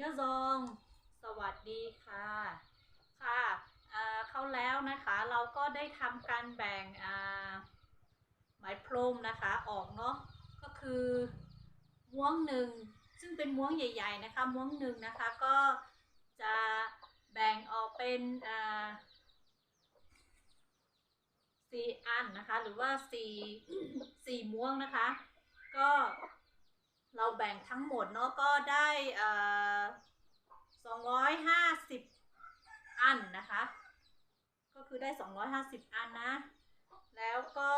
ยะซอง สวัสดีค่ะ ค่ะเข้าแล้วนะคะเราก็ได้ทำการแบ่งอ่าไหมพรมนะคะออกเนาะก็คือม้วงหนึ่งซึ่งเป็นม้วงใหญ่ ๆนะคะม้วงหนึ่งนะคะก็จะแบ่งออกเป็นสี่อันนะคะหรือว่าสี่สี่ม้วงนะคะ ก็ เราแบ่งทั้งหมดเนาะก็ได้สองร้อยห้าสิบอันนะคะ ก็คือได้250อันนะ แล้วก็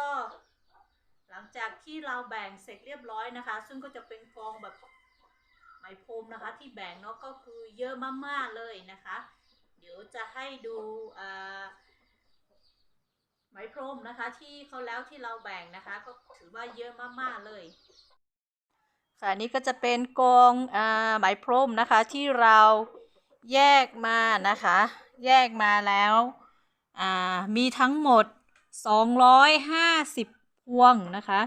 หลังจากที่เราแบ่งเสร็จเรียบร้อยนะคะ ซึ่งก็จะเป็นกองแบบไหมพรมนะคะ ที่แบ่งเนาะก็คือเยอะมากๆเลยนะคะ เดี๋ยวจะให้ดูไหมพรมนะคะ ที่เขาแล้วที่เราแบ่งนะคะ ก็ถือว่าเยอะมากๆเลย ค่ะนี่ก็จะเป็นกองอ่าไหมพรมนะคะที่เราแยกมานะคะ แยกมาแล้วอ่ามีทั้งหมด 250 พวงนะคะ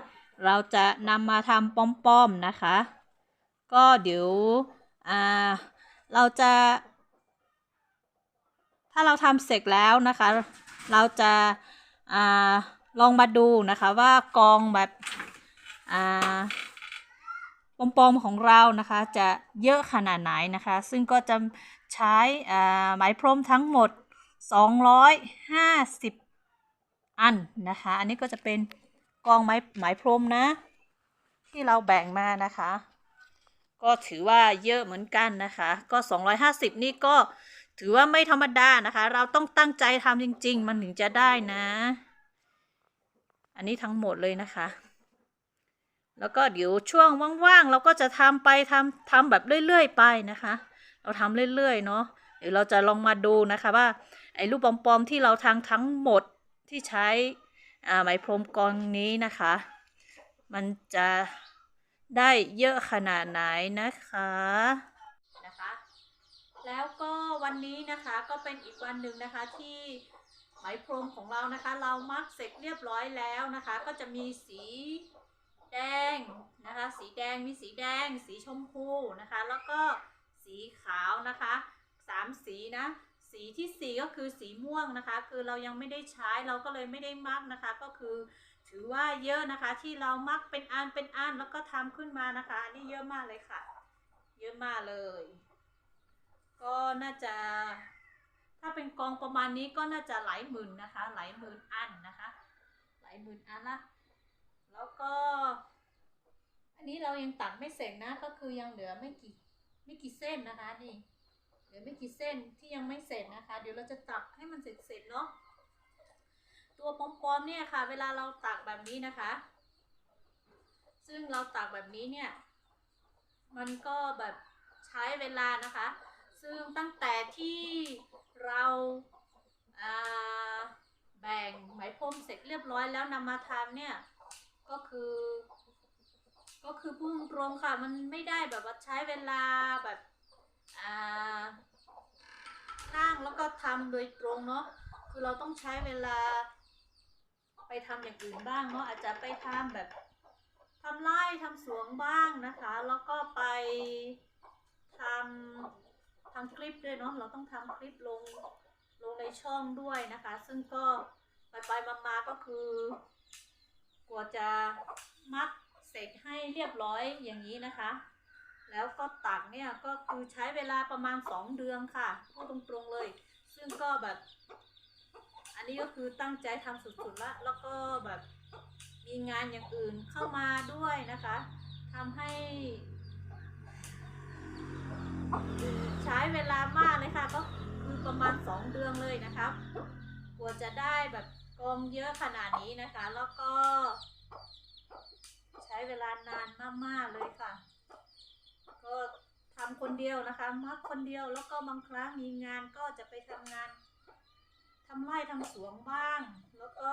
เราจะนำมาทำป้อมๆนะคะ ก็เดี๋ยวอ่าเราจะ ถ้าเราทำเสร็จแล้วนะคะ เราจะอ่าลองมาดูนะคะว่ากองแบบอ่า ปอมๆของเรานะคะจะเยอะขนาดไหนนะคะ ซึ่งก็จะใช้ไหมพรมทั้งหมด 250 อันนะคะ อันนี้ก็จะเป็นกองไม้ไหมพรมนะ ที่เราแบ่งมานะคะ ก็ถือว่าเยอะเหมือนกันนะคะ ก็ 250 นี่ก็ถือว่าไม่ธรรมดานะคะ เราต้องตั้งใจทำจริง ๆ มันถึงจะได้นะ อันนี้ทั้งหมดเลยนะคะ แล้วก็เดี๋ยวช่วงว่างๆเราก็จะทำไปทำทำแบบเรื่อยๆไปนะคะ เราทำเรื่อยๆเนาะเดี๋ยวเราจะลองมาดูนะคะว่าไอ้รูปปอมๆที่เราทางทั้งหมดที่ใช้ไหมพรมกองนี้นะคะ มันจะได้เยอะขนาดไหนนะคะนะคะ แล้วก็วันนี้นะคะก็เป็นอีกวันหนึ่งนะคะที่ไหมพรมของเรานะคะ เรามักเสร็จเรียบร้อยแล้วนะคะ ก็จะมีสี แดงนะคะ สีแดงมีสีแดง สีชมพูนะคะ แล้วก็สีขาวนะคะสามสีนะ สีที่สี่ก็คือสีม่วงนะคะ คือเรายังไม่ได้ใช้เราก็เลยไม่ได้มักนะคะ ก็คือถือว่าเยอะนะคะที่เรามักเป็นอันเป็นอันแล้วก็ทำขึ้นมานะคะ อันนี้เยอะมากเลยค่ะ เยอะมากเลย ก็น่าจะ ถ้าเป็นกองประมาณนี้ก็น่าจะหลายหมื่นนะคะ หลายหมื่นอันนะคะ หลายหมื่นอันละ แล้วก็ อันนี้เรายังตัดไม่เสร็จนะ ก็คือยังเหลือไม่กี่ไม่กี่เส้นนะคะนี่เหลือไม่กี่เส้นที่ยังไม่เสร็จนะคะ เดี๋ยวเราจะตักให้มันเสร็จเสร็จเนาะตัวปอมๆเนี่ยค่ะ เวลาเราตักแบบนี้นะคะ ซึ่งเราตักแบบนี้เนี่ย มันก็แบบใช้เวลานะคะ ซึ่งตั้งแต่ที่เราแบ่งไหมพรมเสร็จเรียบร้อยแล้วนำมาทำเนี่ย ก็คือ ก็คือพุ่งตรงค่ะ มันไม่ได้แบบว่าใช้เวลาแบบนั่งแล้วก็ทำโดยตรงเนาะคือเราต้องใช้เวลา ไปทำอย่างอื่นบ้างเนาะอาจจะไปทำแบบทำไร่ทำสวนบ้างนะคะ แล้วก็ไปทำทำคลิปด้วยเนาะเราต้องทำคลิปลงลงในช่องด้วยนะคะ ซึ่งก็ไปไปมาๆก็คือ กว่าจะมัดเสร็จให้เรียบร้อยอย่างนี้นะคะ แล้วก็ตักเนี่ยก็คือใช้เวลาประมาณ 2 เดือนค่ะพูดตรงๆเลย ซึ่งก็แบบ อันนี้ก็คือตั้งใจทำสุดๆละแล้วก็แบบมีงานอย่างอื่นเข้ามาด้วยนะคะทำให้ ใช้เวลามากเลยค่ะก็คือประมาณ 2 เดือนเลยนะคะกว่าจะได้แบบ กองเยอะขนาดนี้นะคะ แล้วก็ ใช้เวลานานมากๆเลยค่ะ ก็ทำคนเดียวนะคะมักคนเดียวแล้วก็บางครั้งมีงานก็จะไปทำงานทำไร่ทำสวนบ้าง แล้วก็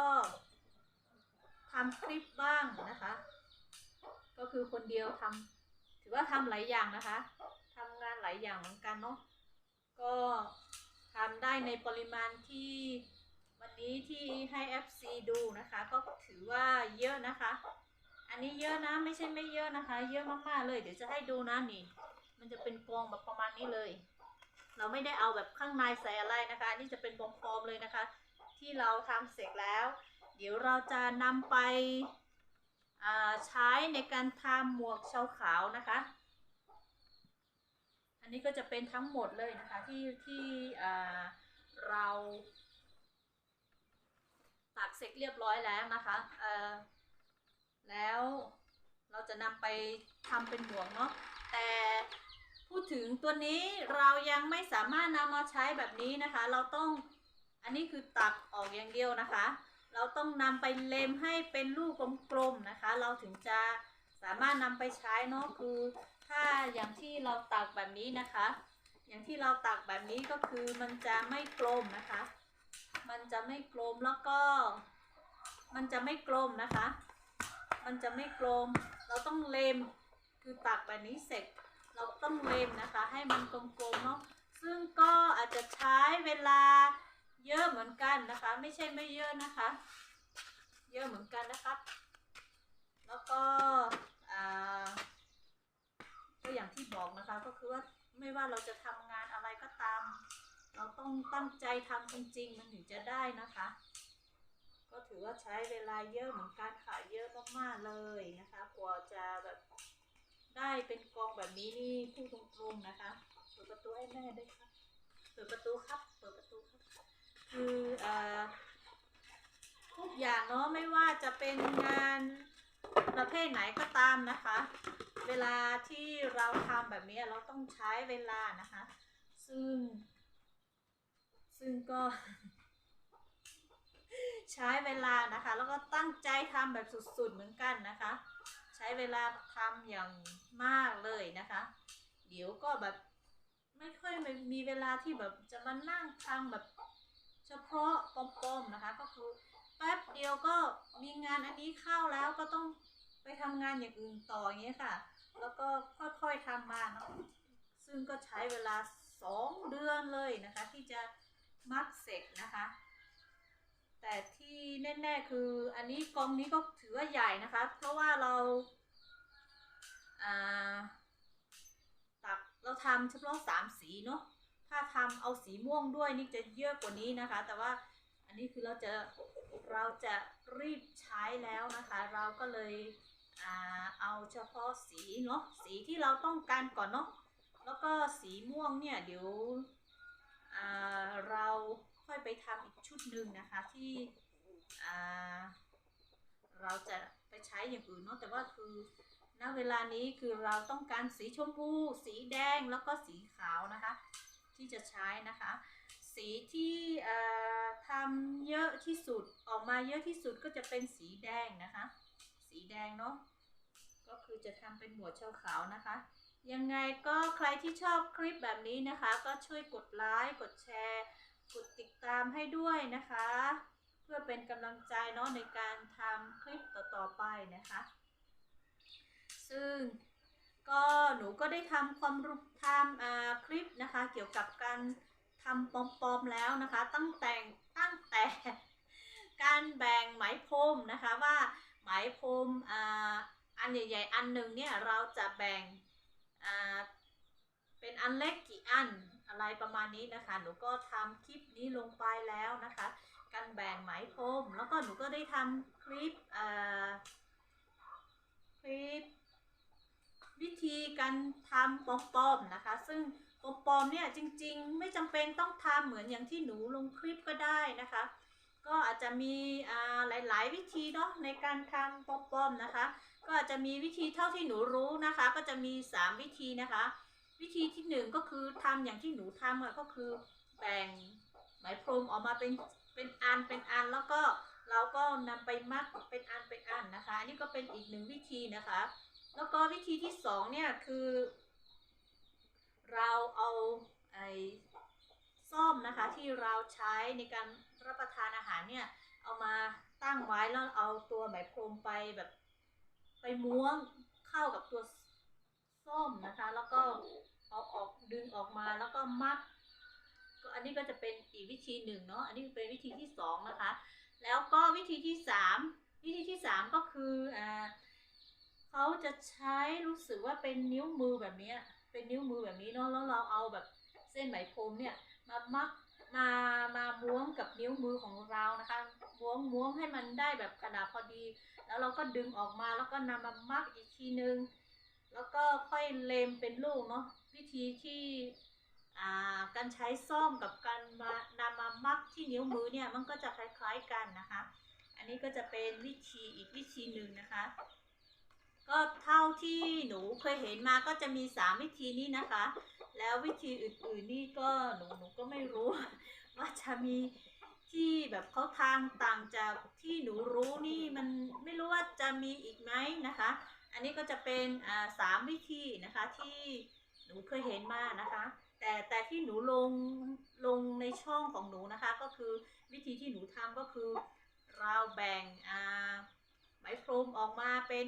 ทำคลิปบ้างนะคะ ก็คือคนเดียวทำถือว่าทำหลายอย่างนะคะทำงานหลายอย่างเหมือนกันเนาะก็ทำได้ในปริมาณที่ นี้ที่ให้ FC ดูนะคะ ก็ถือว่าเยอะนะคะ อันนี้เยอะนะไม่ใช่ไม่เยอะนะคะ เยอะมากๆเลย เดี๋ยวจะให้ดูนะนี่ มันจะเป็นกองแบบประมาณนี้เลย เราไม่ได้เอาแบบข้างในใส่อะไรนะคะอันนี่จะเป็นบอมปลอมเลยนะคะ ที่เราทำเสร็จแล้ว เดี๋ยวเราจะนำไปใช้ในการทำหมวกชาวขาวนะคะ อันนี้ก็จะเป็นทั้งหมดเลยนะคะที่ที่เรา เสร็จเรียบร้อยแล้วนะคะเอ่อแล้วเราจะนำไปทำเป็นหมวกเนาะแต่พูดถึงตัวนี้เรายังไม่สามารถนำมาใช้แบบนี้นะคะ เราต้องอันนี้คือตักออกอย่างเดียวนะคะ เราต้องนำไปเล็มให้เป็นลูกกลมๆนะคะ เราถึงจะสามารถนำไปใช้เนาะคือถ้าอย่างที่เราตักแบบนี้นะคะ อย่างที่เราตักแบบนี้ก็คือมันจะไม่กลมนะคะ จะไม่กลมแล้วก็ มันจะไม่กลมนะคะ มันจะไม่กลม เราต้องเลมคือตักแบบนี้เสร็จ เราต้องเลมนะคะ ให้มันกลมๆเนาะซึ่งก็อาจจะใช้เวลาเยอะเหมือนกันนะคะ ไม่ใช่ไม่เยอะนะคะ เยอะเหมือนกันนะครับแล้วก็ก็อย่างที่บอกนะคะก็คือว่าไม่ว่าเราจะทำงานอะไรก็ตาม เราต้องตั้งใจทำจริงๆ มันถึงจะได้นะคะ ก็ถือว่าใช้เวลาเยอะเหมือนกันค่ะเยอะมากๆเลยนะคะกว่าจะแบบได้เป็นกองแบบนี้นี่พูดตรงๆนะคะเปิดประตูให้แม่ด้วยครับเปิดประตูครับเปิดประตูครับคือเอ่อทุกอย่างเนาะไม่ว่าจะเป็นงานประเภทไหนก็ตามนะคะ เวลาที่เราทำแบบนี้เราต้องใช้เวลานะคะ ซึ่ง ซึ่งก็ใช้เวลานะคะ แล้วก็ตั้งใจทำแบบสุดๆเหมือนกันนะคะ ใช้เวลาทำอย่างมากเลยนะคะ เดี๋ยวก็แบบไม่ค่อยมีเวลาที่แบบจะมานั่งทำแบบ เฉพาะปมๆนะคะ ก็คือแป๊บเดียวก็มีงานอันนี้เข้าแล้วก็ต้องไปทำงานอย่างอื่นต่ออย่างเงี้ยค่ะ แล้วก็ค่อยๆทำมาเนาะซึ่งก็ใช้เวลาสองเดือนเลยนะคะ ที่จะ มัดเสร็จนะคะ แต่ที่แน่ๆคืออันนี้กองนี้ก็ถือว่าใหญ่นะคะ เพราะว่าเราตักเราทำเฉพาะสามสีเนาะถ้าทำเอาสีม่วงด้วยนี่จะเยอะกว่านี้นะคะ แต่ว่าอันนี้คือเราจะเราจะรีบใช้แล้วนะคะ เราก็เลยอเอาเฉพาะสีเนาะสีที่เราต้องการก่อนเนาะแล้วก็สีม่วงเนี่ยเดี๋ยว เราค่อยไปทำอีกชุดหนึ่งนะคะที่เราจะไปใช้อย่างอื่นเนาะแต่ว่าคือณเวลานี้คือเราต้องการสีชมพู สีแดงแล้วก็สีขาวนะคะ ที่จะใช้นะคะ สีที่ทำเยอะที่สุดออกมาเยอะที่สุดก็จะเป็นสีแดงนะคะ สีแดงเนาะก็คือจะทำเป็นหมวดเชาขาวนะคะ ยังไงก็ใครที่ชอบคลิปแบบนี้นะคะ ก็ช่วยกดไลค์กดแชร์ กดติดตามให้ด้วยนะคะ เพื่อเป็นกำลังใจเนาะในการทำคลิปต่อๆไปนะคะ ซึ่งก็หนูก็ได้ทำความรู้ทำคลิปนะคะ เกี่ยวกับการทำปอมๆแล้วนะคะ ตั้งแต่ตั้งแต่การแบ่งไหมพรมนะคะว่าไหมพรมอ,อันใหญ่ๆอันหนึ่งเนี่ยเราจะแบ่ง เป็นอันเล็กกี่อันอะไรประมาณนี้นะคะ หนูก็ทำคลิปนี้ลงไปแล้วนะคะ การแบ่งไหมพรมแล้วก็หนูก็ได้ทำคลิปคลิปวิธีการทำปอมๆนะคะ ซึ่งปอมๆเนี่ยจริงๆ ไม่จำเป็นต้องทำเหมือนอย่างที่หนูลงคลิปก็ได้นะคะ ก็อาจจะมีหลายๆวิธีเนาะในการทำปอมๆนะคะ ก็จะมีวิธีเท่าที่หนูรู้นะคะ ก็จะมี 3 วิธีนะคะ วิธีที่ 1 ก็คือทำอย่างที่หนูทำอะก็คือแบ่งไหมพรมออกมาเป็นเป็นอันเป็นอันแล้วก็เราก็นำไปมัดเป็นอันเป็นอันนะคะ อันนี้ก็เป็นอีกหนึ่งวิธีนะคะ แล้วก็วิธีที่สองเนี่ยคือ เราเอาไอ้ซ่อมนะคะที่เราใช้ในการรับประทานอาหารเนี่ยเอามาตั้งไว้แล้วเอาตัวไหมพรมไปแบบ ไปม้วนเข้ากับตัวส้มนะคะ แล้วก็เอาออกดึงออกมาแล้วก็มัดก็อันนี้ก็จะเป็นอีกวิธีหนึ่งเนาะอันนี้เป็นวิธีที่สองนะคะ แล้วก็วิธีที่สามวิธีที่สามก็คืออ่าเขาจะใช้รู้สึกว่าเป็นนิ้วมือแบบนี้เป็นนิ้วมือแบบนี้เนาะแล้วเราเอาแบบเส้นไหมพรมเนี่ยมามัดมามาม้วนกับนิ้วมือของเรานะคะม้วนม้วนให้มันได้แบบขนาดพอดี แล้วเราก็ดึงออกมาแล้วก็นำมามัดอีกทีนึง แล้วก็ค่อยเลมเป็นลูกเนาะวิธีที่การใช้ซ่อมกับการมานำมามัดที่นิ้วมือเนี่ยมันก็จะคล้ายๆกันนะคะ อันนี้ก็จะเป็นวิธีอีกวิธีหนึ่งนะคะ ก็เท่าที่หนูเคยเห็นมาก็จะมีสามวิธีนี้นะคะ แล้ววิธีอื่นๆนี่ก็หนูหนูก็ไม่รู้ว่าจะมี ที่แบบเขาทางต่างจากที่หนูรู้นี่มันไม่รู้ว่าจะมีอีกไหมนะคะ อันนี้ก็จะเป็นสามวิธีนะคะที่หนูเคยเห็นมานะคะ แต่แต่ที่หนูลงลงในช่องของหนูนะคะ ก็คือวิธีที่หนูทำก็คือเราแบ่งไหมพรมออกมาเป็น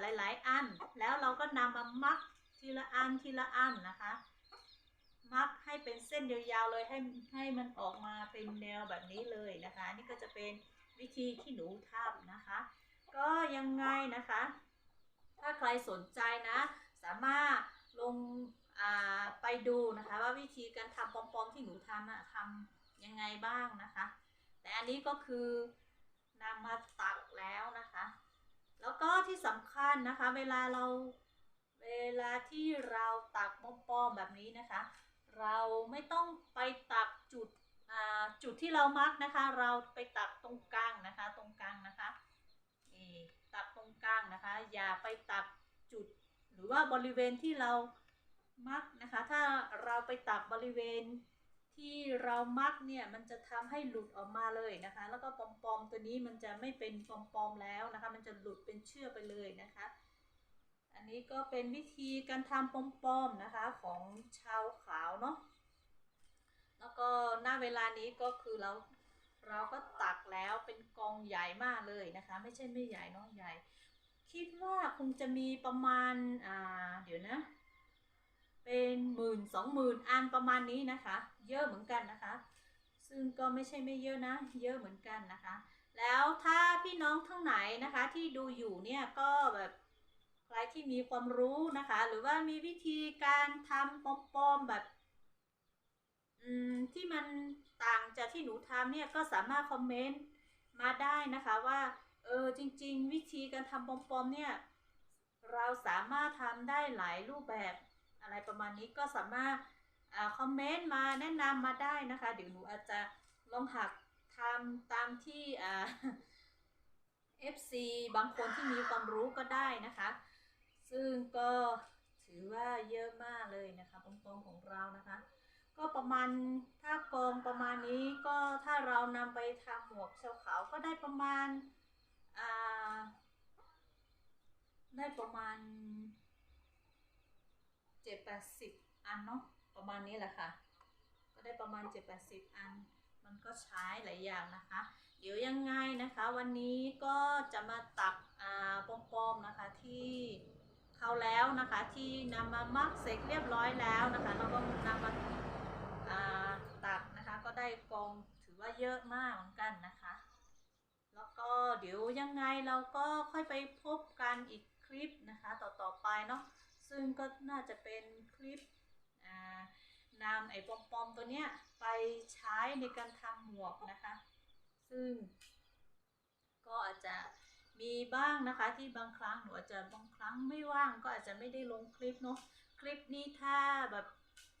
หลาย ๆ อัน แล้วเราก็นำมามัดทีละอันทีละอันนะคะ มัดให้เป็นเส้นยาวๆเลยให้ให้มันออกมาเป็นแนวแบบนี้เลยนะคะ นี่ก็จะเป็นวิธีที่หนูทำนะคะ ก็ยังไงนะคะ ถ้าใครสนใจนะ สามารถลงไปดูนะคะ ว่าวิธีการทำปอมๆที่หนูทำอะทำยังไงบ้างนะคะ แต่อันนี้ก็คือนำมาตักแล้วนะคะ แล้วก็ที่สำคัญนะคะ เวลาเราเวลาที่เราตักปอมๆแบบนี้นะคะ เราไม่ต้องไปตักจุดจุดที่เรามักนะคะ เราไปตักตรงกลางนะคะ ตรงกลางนะคะตักตรงกลางนะคะ อย่าไปตักจุด หรือว่าบริเวณที่เรามักนะคะ ถ้าเราไปตักบริเวณที่เรามักเนี่ยมันจะทำให้หลุดออกมาเลยนะคะ แล้วก็ปอมๆตัวนี้มันจะไม่เป็นปอมๆแล้วนะคะ มันจะหลุดเป็นเชือกไปเลยนะคะ อันนี้ก็เป็นวิธีการทำปอมๆนะคะของชาวขาวเนาะแล้วก็หน้าเวลานี้ก็คือเราเราก็ตักแล้วเป็นกองใหญ่มากเลยนะคะ ไม่ใช่ไม่ใหญ่เนาะใหญ่ คิดว่าคงจะมีประมาณอ่าเดี๋ยวนะ เป็นหมื่นสองหมื่นอันประมาณนี้นะคะ เยอะเหมือนกันนะคะ ซึ่งก็ไม่ใช่ไม่เยอะนะ เยอะเหมือนกันนะคะ แล้วถ้าพี่น้องทั้งไหนนะคะที่ดูอยู่เนี่ยก็แบบ ใครที่มีความรู้นะคะ หรือว่ามีวิธีการทำปอมๆแบบที่มันต่างจากที่หนูทำเนี่ยก็สามารถคอมเมนต์มาได้นะคะว่าเออจริง ๆ วิธีการทำปอมๆเนี่ยเราสามารถทำได้หลายรูปแบบอะไรประมาณนี้ก็สามารถอคอมเมนต์มาแนะนำมาได้นะคะเดี๋ยวหนูอาจจะลองหักทำตามที่เอ่า FC บางคนที่มีความรู้ก็ได้นะคะ ซึ่งก็ถือว่าเยอะมากเลยนะคะปอมๆของเรานะคะ ก็ประมาณถ้ากองประมาณนี้ก็ถ้าเรานำไปทำหมวกชาวเขาก็ได้ประมาณอ่าได้ประมาณเจ็ดแปดสิบอันเนาะประมาณนี้แหละค่ะ ก็ได้ประมาณเจ็ดแปดสิบอัน มันก็ใช้หลายอย่างนะคะ เดี๋ยวยังไงนะคะ วันนี้ก็จะมาตักอ่าปอมๆนะคะที่ เขาแล้วนะคะที่นำมามักเสร็จเรียบร้อยแล้วนะคะแล้วก็นำมาอ่าตักนะคะก็ได้กองถือว่าเยอะมากเหมือนกันนะคะ แล้วก็เดี๋ยวยังไงเราก็ค่อยไปพบกันอีกคลิปนะคะต่อๆไปเนาะซึ่งก็น่าจะเป็นคลิปนำไอ้ปอมๆตัวเนี้ยไปใช้ในการทำหมวกนะคะ ซึ่งก็อาจจะ มีบ้างนะคะที่บางครั้งหนูอาจจะบางครั้งไม่ว่างก็อาจจะไม่ได้ลงคลิปเนาะคลิปนี้ถ้าแบบ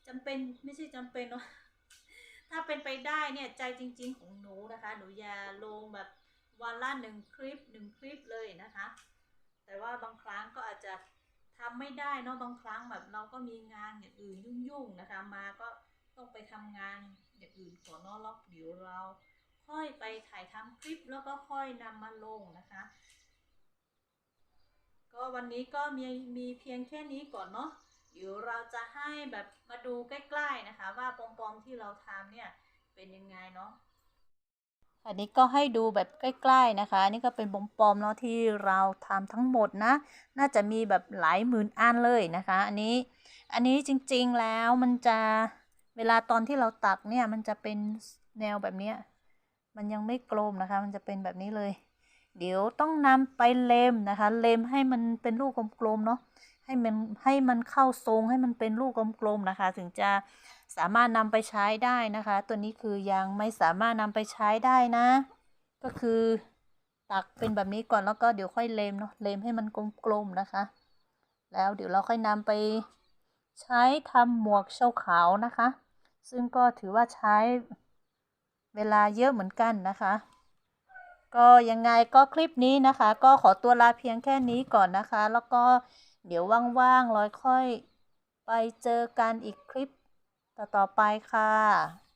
จำเป็นไม่ใช่จำเป็นเนาะถ้าเป็นไปได้เนี่ยใจจริง ๆ ของหนูนะคะ หนูอย่าลงแบบวันละหนึ่งคลิปหนึ่งคลิปเลยนะคะ แต่ว่าบางครั้งก็อาจจะทำไม่ได้เนาะบางครั้งแบบเราก็มีงานอย่างอื่นยุ่งๆนะคะ มาก็ต้องไปทำงานอย่างอื่นก่อนเนาะแล้วเดี๋ยวเรา ค่อยไปถ่ายทำคลิปแล้วก็ค่อยนำมาลงนะคะ ก็วันนี้ก็มีมีเพียงแค่นี้ก่อนเนาะเดี๋ยวเราจะให้แบบมาดูใกล้ๆนะคะ ว่าปอมๆที่เราทำเนี่ยเป็นยังไงเนาะอันนี้ก็ให้ดูแบบใกล้ๆนะคะอันนี้ก็เป็นปอมๆเนาะที่เราทำทั้งหมดนะ น่าจะมีแบบหลายหมื่นอันเลยนะคะ อันนี้ อันนี้จริงๆแล้วมันจะเวลาตอนที่เราตักเนี่ยมันจะเป็นแนวแบบเนี้ย มันยังไม่กลมนะคะ มันจะเป็นแบบนี้เลย เดี๋ยวต้องนำไปเลมนะคะ เลมให้มันเป็นลูกกลมๆเนาะให้มันให้มันเข้าทรงให้มันเป็นลูกกลมๆนะคะ ถึงจะสามารถนำไปใช้ได้นะคะ ตัวนี้คือยังไม่สามารถนำไปใช้ได้นะ ก็คือตักเป็นแบบนี้ก่อนแล้วก็เดี๋ยวค่อยเลมเนาะเลมให้มันกลมๆนะคะ แล้วเดี๋ยวเราค่อยนำไปใช้ทำหมวกเชาขาวนะคะ ซึ่งก็ถือว่าใช้ เวลาเยอะเหมือนกันนะคะ ก็ยังไงก็คลิปนี้นะคะ ก็ขอตัวลาเพียงแค่นี้ก่อนนะคะ แล้วก็เดี๋ยวว่างๆเราค่อยไปเจอกันอีกคลิปต่อๆไปค่ะ